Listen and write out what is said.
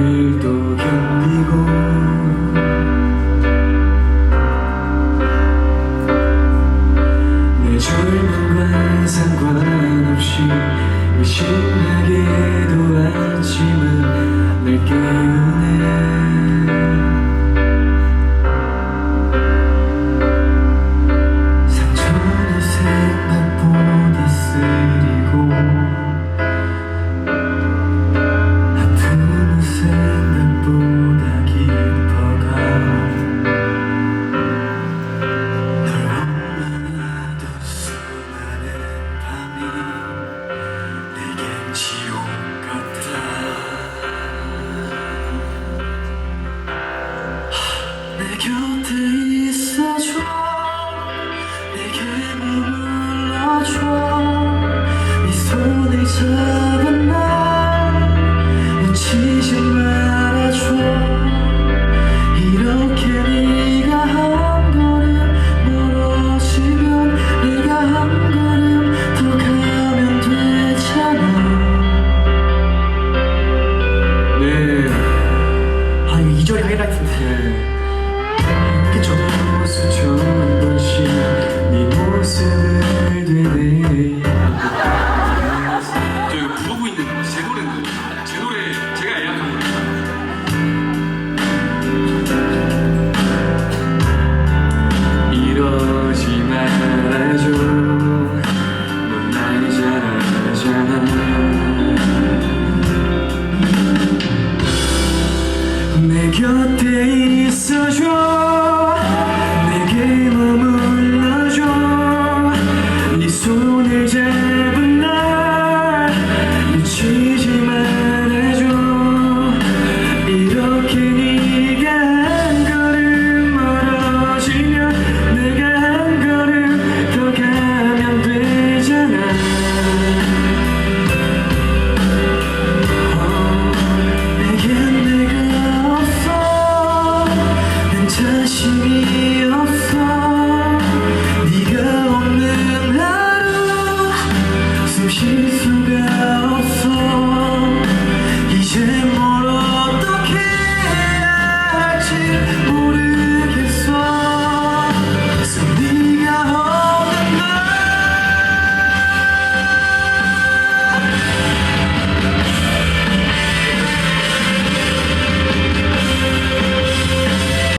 일도 견디고 내 젊음과 상관없이 의심하게도 하지만 날 깨우네. 이 2절이 하이라이트입니다. 네. 그쵸? 네 모습 처음 다시 네 모습을 되네. 저 이거 부르고 있는 거, 뭐 노래인데.